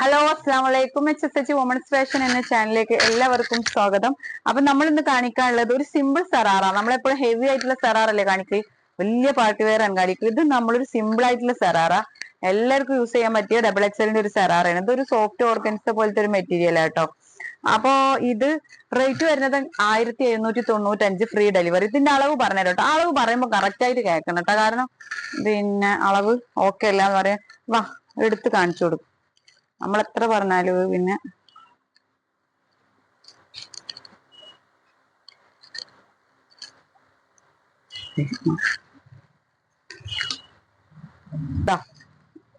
Hello അസ്സാം വലൈക്കും H S H women's fashion എന്ന ചാനലിലേക്ക് എല്ലാവർക്കും സ്വാഗതം. അപ്പൊ നമ്മൾ ഇന്ന് കാണിക്കാനുള്ളത് ഒരു സിമ്പിൾ സറാറാണ് നമ്മളെപ്പോഴും ഹെവി ആയിട്ടുള്ള സെറാറല്ലേ കാണിക്കുക വലിയ പാർട്ടി വെയർ ആണ് കാണിക്കുക ഇത് നമ്മളൊരു സിമ്പിൾ ആയിട്ടുള്ള സെറാറാ എല്ലാവർക്കും യൂസ് ചെയ്യാൻ പറ്റിയ ഡബിൾ എക്സലിന്റെ ഒരു സെറാറാണ് ഇതൊരു സോഫ്റ്റ് ഓർഗൻസ് പോലത്തെ ഒരു മെറ്റീരിയൽ ആട്ടോ അപ്പോ ഇത് റേറ്റ് വരുന്നത് ആയിരത്തി എഴുന്നൂറ്റി തൊണ്ണൂറ്റഞ്ച് ഫ്രീ ഡെലിവറി ഇതിന്റെ അളവ് പറഞ്ഞുതരാം കേട്ടോ. അളവ് പറയുമ്പോൾ കറക്റ്റ് ആയിട്ട് കേൾക്കണം കേട്ടോ. കാരണം പിന്നെ അളവ് ഓക്കെ അല്ല എന്ന് പറയാം വാ എടുത്ത് കാണിച്ചു കൊടുക്കും. നമ്മൾ എത്ര പറഞ്ഞാലും പിന്നെ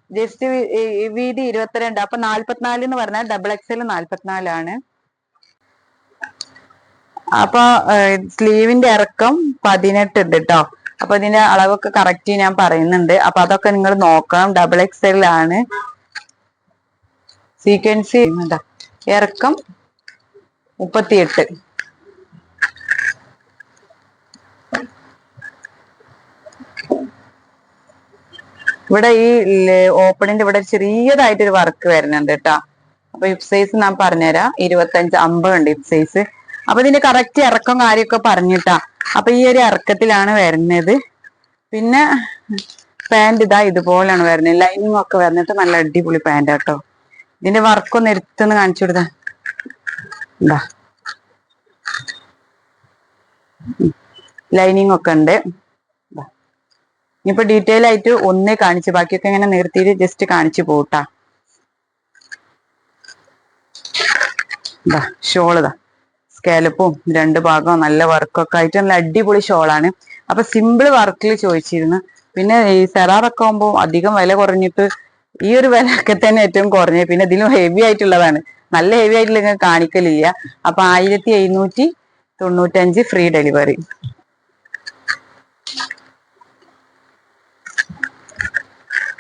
ജസ്റ്റ് വീതി ഇരുപത്തിരണ്ട് അപ്പൊ നാല്പത്തിനാല് എന്ന് പറഞ്ഞാൽ ഡബിൾ എക്സൽ നാല്പത്തിനാലാണ് അപ്പൊ സ്ലീവിന്റെ ഇറക്കം പതിനെട്ട് ഉണ്ട് കേട്ടോ അപ്പൊ ഇതിന്റെ അളവൊക്കെ കറക്റ്റ് ഞാൻ പറയുന്നുണ്ട്. അപ്പൊ അതൊക്കെ നിങ്ങൾ നോക്കണം. ഡബിൾ എക്സലാണ് സീക്വൻസി എന്താ ഇറക്കം മുപ്പത്തിയെട്ട്. ഇവിടെ ഈ ഓപ്പണിന്റെ ഇവിടെ ചെറിയതായിട്ടൊരു വർക്ക് വരുന്നുണ്ട് കേട്ടോ. അപ്പൊ ഹിപ് സൈസ് ഞാൻ പറഞ്ഞുതരാം. ഇരുപത്തഞ്ച് അമ്പത് ഉണ്ട് ഹിപ് സൈസ് അപ്പൊ ഇതിന്റെ കറക്റ്റ് ഇറക്കം കാര്യമൊക്കെ പറഞ്ഞിട്ടാ. അപ്പൊ ഈ ഒരു ഇറക്കത്തിലാണ് വരുന്നത്. പിന്നെ പാന്റ് ഇതാ ഇതുപോലെയാണ് വരുന്നത്. ലൈനിങ് ഒക്കെ വരുന്നിട്ട് നല്ല അടിപൊളി പാന്റ് കേട്ടോ. ഇതിന്റെ വർക്കൊന്ന് എടുത്തൊന്ന് കാണിച്ചു കൊടുത്ത. എന്താ ലൈനിങ് ഒക്കെ ഉണ്ട്. ഇനിയിപ്പോ ഡീറ്റെയിൽ ആയിട്ട് ഒന്നേ കാണിച്ചു ബാക്കിയൊക്കെ ഇങ്ങനെ നിർത്തിയിട്ട് ജസ്റ്റ് കാണിച്ചു പോട്ടാ. ഷോളതാ ഇതാ. സ്കാലപ്പും രണ്ട് ഭാഗവും നല്ല വർക്കൊക്കെ ആയിട്ട് നല്ല അടിപൊളി ഷോളാണ് അപ്പൊ സിമ്പിൾ വർക്കിൽ ചോദിച്ചിരുന്നു. പിന്നെ ഈ സെറാറൊക്കെ ആകുമ്പോൾ അധികം വില കുറഞ്ഞിട്ട് ഈ ഒരു വിലയൊക്കെ തന്നെ ഏറ്റവും കുറഞ്ഞത് പിന്നെ ഇതിലും ഹെവി ആയിട്ടുള്ളതാണ്. നല്ല ഹെവി ആയിട്ടുള്ള കാണിക്കലില്ല. അപ്പൊ ആയിരത്തി എഴുന്നൂറ്റി തൊണ്ണൂറ്റഞ്ച് ഫ്രീ ഡെലിവറി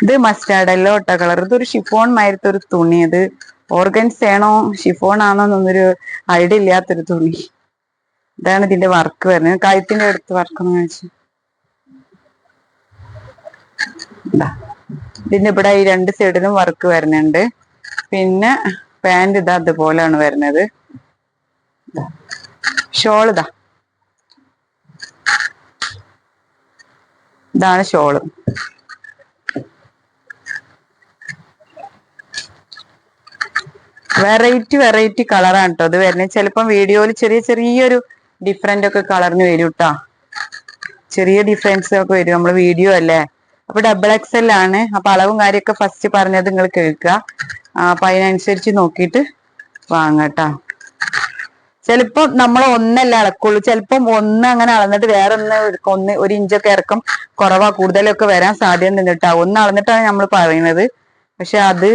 ഇത് മസ്റ്റാർഡ് അല്ല ഒട്ട കളർ ഇതൊരു ഷിഫോൺ മാരിത്തെ ഒരു തുണി അത് ഓർഗൻസ് ആണോ ഷിഫോൺ ആണോ എന്നൊന്നൊരു ഐഡിയ ഇല്ലാത്തൊരു തുണി. ഇതാണ് ഇതിന്റെ വർക്ക് വരുന്നത്. കഴുത്തിന്റെ അടുത്ത് വർക്ക് എന്ന് കാണിച്ചു ഇതാ. ഇതിന്റെ ഇവിടെ ഈ രണ്ട് സൈഡിലും വർക്ക് വരുന്നുണ്ട്. പിന്നെ പാന്റ് ഇതാ അതുപോലെയാണ് വരുന്നത്. ഷോൾ ഇതാ. ഇതാണ് ഷോൾ വെറൈറ്റി വെറൈറ്റി കളറാണ് കേട്ടോ അത് വരുന്നത്. ചിലപ്പം വീഡിയോയിൽ ചെറിയ ചെറിയൊരു ഡിഫറെന്റ് ഒക്കെ കളറിന് വരും കേട്ടോ ചെറിയ ഡിഫറൻസ് ഒക്കെ വരും. നമ്മൾ വീഡിയോ അല്ലേ? അപ്പൊ ഡബിൾ എക്സ് എൽ ആണ്. അപ്പൊ അളവും കാര്യമൊക്കെ ഫസ്റ്റ് പറഞ്ഞത് നിങ്ങൾ കേൾക്കുക അപ്പൊ അതിനനുസരിച്ച് നോക്കിയിട്ട് വാങ്ങട്ടോ ചിലപ്പോ നമ്മൾ ഒന്നല്ല അളക്കുള്ളൂ. ചിലപ്പം ഒന്ന് അങ്ങനെ അളന്നിട്ട് വേറെ ഒന്ന്. ഒന്ന് ഒരു ഇഞ്ചൊക്കെ ഇറക്കം കുറവാ. കൂടുതലൊക്കെ വരാൻ സാധ്യത കേട്ടോ. ഒന്ന് അളന്നിട്ടാണ് നമ്മൾ പറയുന്നത്. പക്ഷെ അത്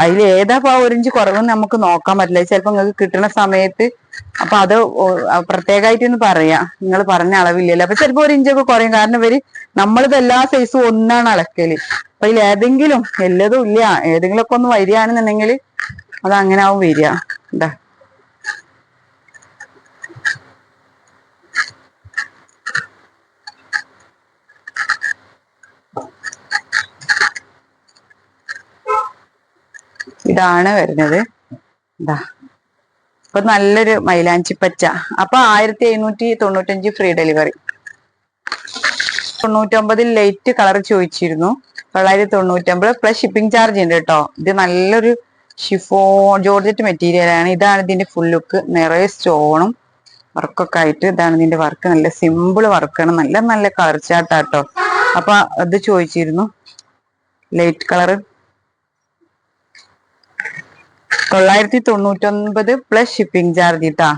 അതിൽ ഏതാ ആ ഇഞ്ച് കുറവെന്ന് നമുക്ക് നോക്കാൻ പറ്റില്ല. ചിലപ്പോ നിങ്ങൾക്ക് കിട്ടുന്ന സമയത്ത് അപ്പൊ അത് പ്രത്യേകമായിട്ട് ഒന്ന് പറയാം. നിങ്ങൾ പറഞ്ഞ അളവില്ലല്ലോ. അപ്പൊ ചിലപ്പോ ഒരു ഇഞ്ചൊക്കെ കുറയും. കാരണം ഇവർ നമ്മളിത് എല്ലാ സൈസും ഒന്നാണ് അളക്കൽ. അപ്പൊ ഇതിൽ ഏതെങ്കിലും എല്ലതും ഇല്ല. ഏതെങ്കിലും ഒക്കെ ഒന്ന് വരികയാണെന്നുണ്ടെങ്കിൽ അത് അങ്ങനെ ആവും വരിക. എന്താ ഇതാണ് വരുന്നത്. ഇതാ അപ്പൊ നല്ലൊരു മൈലാഞ്ചി പച്ച അപ്പൊ ആയിരത്തി എഴുന്നൂറ്റി തൊണ്ണൂറ്റഞ്ച് ഫ്രീ ഡെലിവറി. തൊണ്ണൂറ്റൊമ്പതിൽ ലൈറ്റ് കളർ ചോദിച്ചിരുന്നു. തൊള്ളായിരത്തി തൊണ്ണൂറ്റൊമ്പത് പ്ലസ് ഷിപ്പിംഗ് ചാർജ് ഉണ്ട് കേട്ടോ. ഇത് നല്ലൊരു ഷിഫോ ജോർജറ്റ് മെറ്റീരിയൽ ആണ്. ഇതാണ് ഇതിന്റെ ഫുൾ ലുക്ക്. നിറയെ സ്റ്റോണും വർക്കൊക്കെ ആയിട്ട് ഇതാണ് ഇതിന്റെ വർക്ക്. നല്ല സിമ്പിൾ വർക്കാണ്. നല്ല നല്ല കളർ ചാർട്ടാട്ടോ അപ്പൊ അത് ചോദിച്ചിരുന്നു. Light colour. തൊള്ളായിരത്തി തൊണ്ണൂറ്റൊൻപത് പ്ലസ് ഷിപ്പിംഗ് ചാർജ് ഇട്ടാ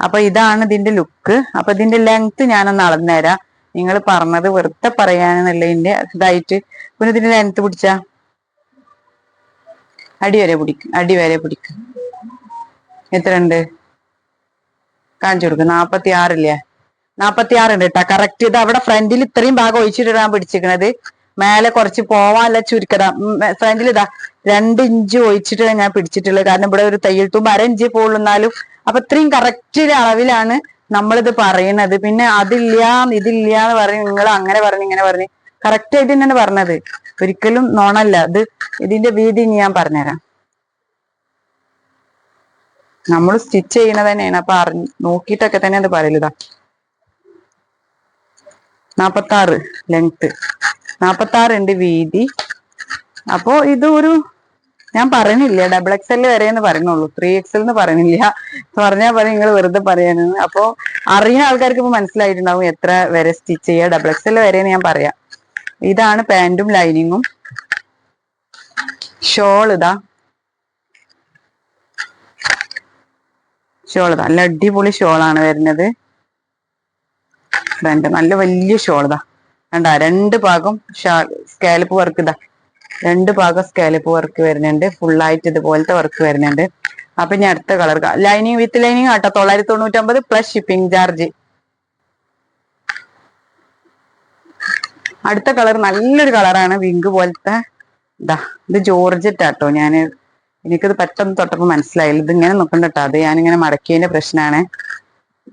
അപ്പൊ ഇതാണ് ഇതിന്റെ ലുക്ക് അപ്പൊ ഇതിന്റെ ലെങ്ത് ഞാനൊന്ന് അളന്നുതരാം നിങ്ങൾ പറഞ്ഞത് വെറുതെ പറയാനെന്നുള്ളതിന്റെ ഇതായിട്ട്. പിന്നെ ഇതിന്റെ ലെങ്ത് പിടിച്ച? അടി വരെ പിടിക്കും. അടി വരെ പിടിക്കും. ഉണ്ട് കാണിച്ചു കൊടുക്കും. നാപ്പത്തി ആറില്ലേ നാപ്പത്തി ആറുണ്ട് കേട്ടാ കറക്റ്റ് ഇത് അവിടെ ഫ്രണ്ടിൽ ഇത്രയും ഭാഗം ഒഴിച്ചിട്ടാണ് പിടിച്ചിരിക്കണത്. മേലെ കുറച്ച് പോവാനുള്ള ചുരുക്കത. ഫ്രണ്ടിൽ ഇതാ രണ്ട് ഇഞ്ച് ഒഴിച്ചിട്ടാണ് ഞാൻ പിടിച്ചിട്ടുള്ളത്. കാരണം ഇവിടെ ഒരു തയ്യൽ തുമ്പ് അര ഇഞ്ച് പോളുന്നാലും അപ്പൊ ഇത്രയും കറക്റ്റ് അളവിലാണ് നമ്മളിത് പറയുന്നത്. പിന്നെ അതില്ല ഇതില്ല എന്ന് പറഞ്ഞ് നിങ്ങൾ അങ്ങനെ പറഞ്ഞു ഇങ്ങനെ പറഞ്ഞു കറക്റ്റ് ആയിട്ട് തന്നെയാണ് പറഞ്ഞത്. ഒരിക്കലും നോണല്ല. ഇത് ഇതിന്റെ വീതി ഞാൻ പറഞ്ഞുതരാം. നമ്മൾ സ്റ്റിച്ച് ചെയ്യണത് തന്നെയാണ്. അപ്പൊ അറിഞ്ഞ് നോക്കിയിട്ടൊക്കെ തന്നെ അത് പറയലുതാ നാപ്പത്താറ് ലെങ്ത് ഉണ്ട് വീതി. അപ്പോ ഇത് ഒരു ഞാൻ പറയണില്ല ഡബിൾ എക്സ് എൽ വരെ എന്ന് പറയുന്നുള്ളൂ. ത്രീ എക്സ് എൽ എന്ന് പറയണില്ല പറഞ്ഞാൽ പറയും നിങ്ങൾ വെറുതെ പറയാനെന്ന് അപ്പോ അറിയുന്ന ആൾക്കാർക്ക് ഇപ്പൊ മനസ്സിലായിട്ടുണ്ടാവും എത്ര വരെ സ്റ്റിച്ച് ചെയ്യുക. ഡബിൾ എക്സ് എൽ വരെ ഞാൻ പറയാം. ഇതാണ് പാന്റും ലൈനിങ്ങും. ഷോൾ ഇതാ. ഷോൾ ഇതാ. നല്ല അടിപൊളി ഷോളാണ് വരുന്നത്. നല്ല വലിയ ഷോൾ ഇതാ. കണ്ട രണ്ട് ഭാഗം സ്കാലപ്പ് വർക്ക് ഇതാ. രണ്ട് ഭാഗം സ്കാലപ്പ് വർക്ക് വരുന്നുണ്ട്. ഫുള്ളായിട്ട് ഇതുപോലത്തെ വർക്ക് വരുന്നുണ്ട്. അപ്പൊ ഞാൻ അടുത്ത കളർ ലൈനിങ് വിത്ത് ലൈനിങ് ആട്ടോ. തൊള്ളായിരത്തി തൊണ്ണൂറ്റമ്പത് പ്ലസ് ഷിപ്പിംഗ് ചാർജ് അടുത്ത കളർ നല്ലൊരു കളറാണ് വിങ്ക് പോലത്തെ. ഇതാ ഇത് ജോർജറ്റ് ആട്ടോ ഞാൻ എനിക്കിത് പെട്ടെന്ന് തൊട്ടപ്പോ മനസ്സിലായില്ല. ഇത് ഇങ്ങനെ നിൽക്കണ്ട കേട്ടോ. അത് ഞാനിങ്ങനെ മടക്കിയതിന്റെ പ്രശ്നമാണ്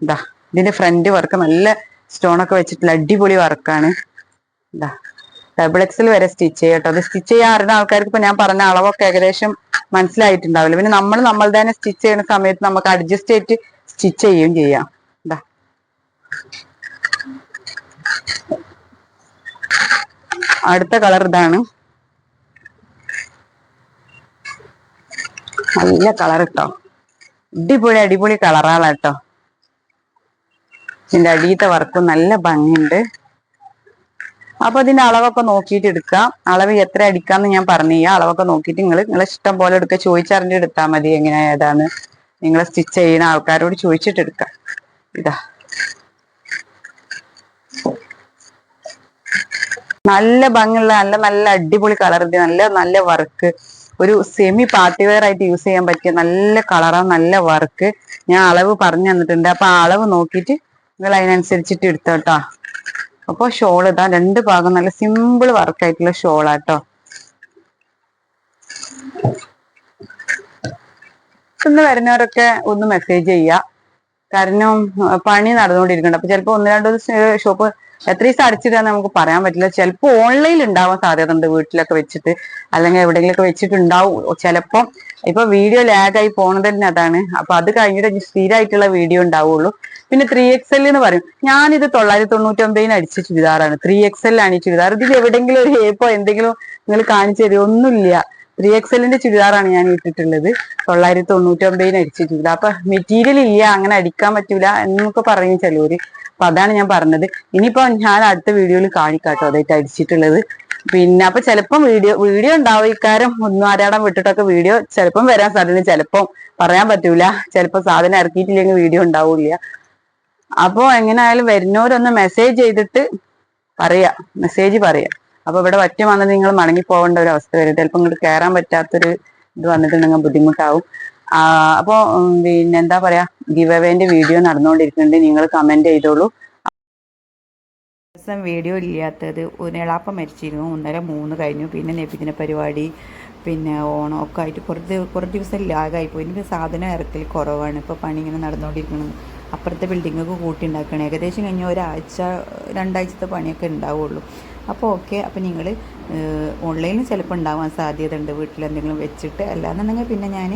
ഇതാ ഇതിന്റെ ഫ്രണ്ട് വർക്ക് നല്ല സ്റ്റോൺ ഒക്കെ വെച്ചിട്ടുള്ള അടിപൊളി വർക്കാണ് ഇതാ ഡബിൾ എക്സിൽ വരെ സ്റ്റിച്ച് ചെയ്യട്ടോ. അത് സ്റ്റിച്ച് ചെയ്യാൻ അറിയുന്ന ആൾക്കാർക്ക് ഇപ്പൊ ഞാൻ പറഞ്ഞ അളവൊക്കെ ഏകദേശം മനസ്സിലായിട്ടുണ്ടാവില്ല. പിന്നെ നമ്മൾ നമ്മൾ തന്നെ സ്റ്റിച്ച് ചെയ്യുന്ന സമയത്ത് നമുക്ക് അഡ്ജസ്റ്റ് ചെയ്തിട്ട് സ്റ്റിച്ച് ചെയ്യുകയും ചെയ്യാം. ഇതാ അടുത്ത കളർ ഇതാണ്. നല്ല കളർ കേട്ടോ അടിപൊളി അടിപൊളി കളറാണ് കേട്ടോ ഇതിന്റെ അടിയത്തെ വർക്കും നല്ല ഭംഗിയുണ്ട്. അപ്പൊ ഇതിന്റെ അളവൊക്കെ നോക്കിയിട്ട് എടുക്കാം. അളവ് എത്ര അടിക്കാന്ന് ഞാൻ പറഞ്ഞു തരാം. അളവൊക്കെ നോക്കിയിട്ട് നിങ്ങൾ നിങ്ങളെ ഇഷ്ടം പോലെ എടുക്കുക ചോദിച്ചറിഞ്ഞ് എടുത്താൽ മതി എങ്ങനെ ഏതാന്ന് നിങ്ങൾ സ്റ്റിച്ച് ചെയ്യുന്ന ആൾക്കാരോട് ചോദിച്ചിട്ട് എടുക്കാം. ഇതാ. നല്ല ഭംഗിയുള്ള നല്ല നല്ല അടിപൊളി കളർ ഇത് നല്ല നല്ല വർക്ക്. ഒരു സെമി പാർട്ടി വെയർ ആയിട്ട് യൂസ് ചെയ്യാൻ പറ്റിയ നല്ല കളറാണ് നല്ല വർക്ക്. ഞാൻ അളവ് പറഞ്ഞു തന്നിട്ടുണ്ട്. അപ്പൊ അളവ് നോക്കിയിട്ട് നിങ്ങൾ അതിനനുസരിച്ചിട്ട് എടുത്തോട്ടോ അപ്പൊ ഷോൾ ഇതാ രണ്ട് ഭാഗം നല്ല സിമ്പിൾ വർക്ക് ആയിട്ടുള്ള ഷോളാട്ടോ ഇന്ന് വരുന്നവരൊക്കെ ഒന്ന് മെസ്സേജ് ചെയ്യുക കാരണം പണി നടന്നുകൊണ്ടിരിക്കുന്നുണ്ട്. അപ്പൊ ചിലപ്പോ ഒന്ന് രണ്ട് ഷോപ്പ് എത്ര ദിവസം അടിച്ചിട്ടാന്ന് നമുക്ക് പറയാൻ പറ്റില്ല. ചിലപ്പോ ഓൺലൈനിൽ ഉണ്ടാവാൻ സാധ്യത ഉണ്ട് വീട്ടിലൊക്കെ വെച്ചിട്ട്. അല്ലെങ്കിൽ എവിടെയെങ്കിലൊക്കെ വെച്ചിട്ടുണ്ടാവും. ചിലപ്പോ ഇപ്പൊ വീഡിയോ ലാഗായി പോണത് തന്നെ അതാണ്. അപ്പൊ അത് കഴിഞ്ഞിട്ട് സ്ഥിരമായിട്ടുള്ള വീഡിയോ ഉണ്ടാവുള്ളൂ. പിന്നെ ത്രീ എക്സ് എൽ എന്ന് പറയും. ഞാനിത് തൊള്ളായിരത്തി തൊണ്ണൂറ്റി ഒമ്പതിന് അടിച്ച ചുരിദാറാണ്. ത്രീ എക്സ് എൽ ആണ് ഈ ചുരിദാർ. ഇതിൽ എവിടെയെങ്കിലും ഒരു ഹേപ്പോ എന്തെങ്കിലും നിങ്ങൾ കാണിച്ചു തരുമോ ഒന്നുമില്ല. ത്രീ എക്സ് എല്ലിന്റെ ചുരിദാറാണ് ഞാൻ ഇട്ടിട്ടുള്ളത്. തൊള്ളായിരത്തി തൊണ്ണൂറ്റി ഒമ്പതിന് അടിച്ച ചുരിദാർ. അപ്പൊ മെറ്റീരിയൽ ഇല്ല. അങ്ങനെ അടിക്കാൻ പറ്റൂല എന്നൊക്കെ പറയും ചിലവര്. അപ്പൊ അതാണ് ഞാൻ പറഞ്ഞത്. ഇനിയിപ്പോ ഞാൻ അടുത്ത വീഡിയോയിൽ കാണിക്കാട്ടോ. അതായിട്ട് അടിച്ചിട്ടുള്ളത്. പിന്നെ അപ്പൊ ചിലപ്പം വീഡിയോ വീഡിയോ ഉണ്ടാവും ഇക്കാരം. ഒന്നും ആരാടം വിട്ടിട്ടൊക്കെ വീഡിയോ ചിലപ്പം വരാൻ സാധ്യത ചിലപ്പം പറയാൻ പറ്റൂല. ചിലപ്പോ സാധനം ഇറക്കിയിട്ടില്ലെങ്കിൽ വീഡിയോ ഉണ്ടാവില്ല. അപ്പോ എങ്ങനെയായാലും വരുന്നവരൊന്ന് മെസ്സേജ് ചെയ്തിട്ട് പറയാ. മെസ്സേജ് പറയാ. അപ്പൊ ഇവിടെ വറ്റി വന്നത് നിങ്ങൾ മടങ്ങി പോകേണ്ട ഒരു അവസ്ഥ വരും. ചിലപ്പോൾ ഇങ്ങോട്ട് കയറാൻ പറ്റാത്തൊരു ഇത് വന്നിട്ടുണ്ടെങ്കിൽ ബുദ്ധിമുട്ടാവും. അപ്പോ പിന്നെ എന്താ പറയാ? ഗിവ് അവേന്റെ വീഡിയോ നടന്നുകൊണ്ടിരിക്കുന്നുണ്ട്. നിങ്ങൾ കമന്റ് ചെയ്തോളൂ. ദിവസം വീഡിയോ ഇല്ലാത്തത് ഒന്നേളാപ്പം മരിച്ചിരുന്നു. ഒന്നര മൂന്ന് കഴിഞ്ഞു. പിന്നെ നെപ്പിക്കുന്ന പരിപാടി പിന്നെ ഓണം ഒക്കെ ആയിട്ട് കുറച്ച് കുറച്ച് കുറേ ദിവസം ലാഗായിപ്പോയി എനിക്ക് സാധനം ഇറക്കൽ കുറവാണ്. ഇപ്പോൾ പണി ഇങ്ങനെ നടന്നുകൊണ്ടിരിക്കണം അപ്പുറത്തെ ബിൽഡിങ്ങൊക്കെ കൂട്ടി ഉണ്ടാക്കണം ഏകദേശം കഴിഞ്ഞ ഒരാഴ്ച രണ്ടാഴ്ചത്തെ പണിയൊക്കെ ഉണ്ടാവുള്ളൂ. അപ്പോൾ ഓക്കെ അപ്പോൾ നിങ്ങൾ ഓൺലൈനിൽ ചിലപ്പോൾ ഉണ്ടാവാൻ സാധ്യത ഉണ്ട് വീട്ടിൽ എന്തെങ്കിലും വെച്ചിട്ട്. അല്ലാന്നുണ്ടെങ്കിൽ പിന്നെ ഞാൻ